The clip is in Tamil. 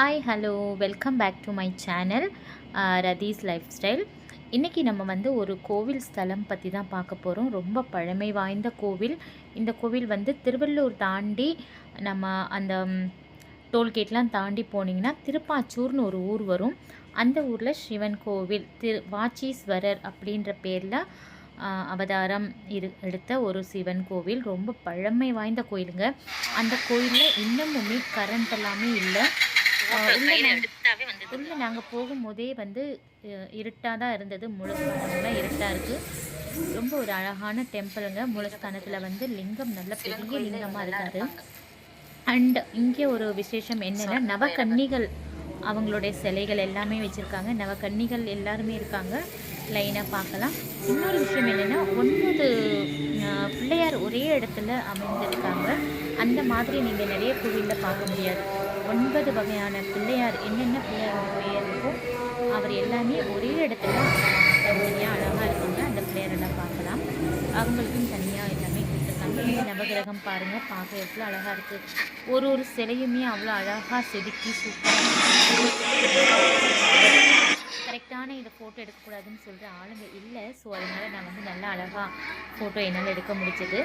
Hi hello welcome back to my channel Rathi's lifestyle இன்றைக்கி நம்ம வந்து ஒரு கோவில் ஸ்தலம் பற்றி தான் பார்க்க போகிறோம் ரொம்ப பழமை வாய்ந்த கோவில். இந்த கோவில் வந்து திருவள்ளூர் தாண்டி நம்ம அந்த டோல்கேட்லாம் தாண்டி போனீங்கன்னா திருப்பாச்சூர்னு ஒரு ஊர் வரும். அந்த ஊரில் சிவன் கோவில் திரு வாச்சீஸ்வரர் அப்படின்ற பேரில் அவதாரம் இரு எடுத்த ஒரு சிவன் கோவில். ரொம்ப பழமை வாய்ந்த கோயிலுங்க. அந்த கோயிலில் இன்னமுமே கரண்ட் எல்லாமே இல்லை. உள்ளே நாங்கள் போகும்போதே வந்து இருட்டாக தான் இருந்தது. முழுஸ்தானம்லாம் இருட்டாக இருக்குது ரொம்ப ஒரு அழகான டெம்பிளுங்க. முழுஸ்தானத்தில் வந்து லிங்கம் நல்ல பெரிய லிங்கமாக இருக்காரு. அண்ட் இங்கே ஒரு விசேஷம் என்னென்னா நவகன்னிகள் அவங்களுடைய சிலைகள் எல்லாமே வச்சுருக்காங்க. நவகன்னிகள் எல்லாருமே இருக்காங்க. லைனாக பார்க்கலாம். இன்னொரு விஷயம் என்னென்னா ஒன்பது ஒரே இடத்துல அமைந்திருக்காங்க. அந்த மாதிரி நீங்கள் நிறைய கோவிலில் பார்க்க முடியாது. ஒன்பது வகையான பிள்ளையார் என்னென்ன பிள்ளையார் பெயர் இருக்கோ அவர் எல்லாமே ஒரே இடத்துல தனியாக அழகாக இருக்குங்க. அந்த பிள்ளையாரெல்லாம் பார்க்கலாம். அவங்களுக்கும் தனியாக எல்லாமே கொடுத்துருக்காங்க. இந்த நவகிரகம் பாருங்கள் பார்க்க எவ்வளோ அழகாக இருக்குது ஒரு ஒரு சிலையுமே அவ்வளோ அழகாக செதுக்கி சூப்பராக கரெக்டான இதை ஃபோட்டோ எடுக்கக்கூடாதுன்னு சொல்கிற ஆளுங்க இல்லை. ஸோ அதனால் நான் வந்து நல்லா அழகாக ஃபோட்டோ என்னால் எடுக்க முடிஞ்சது.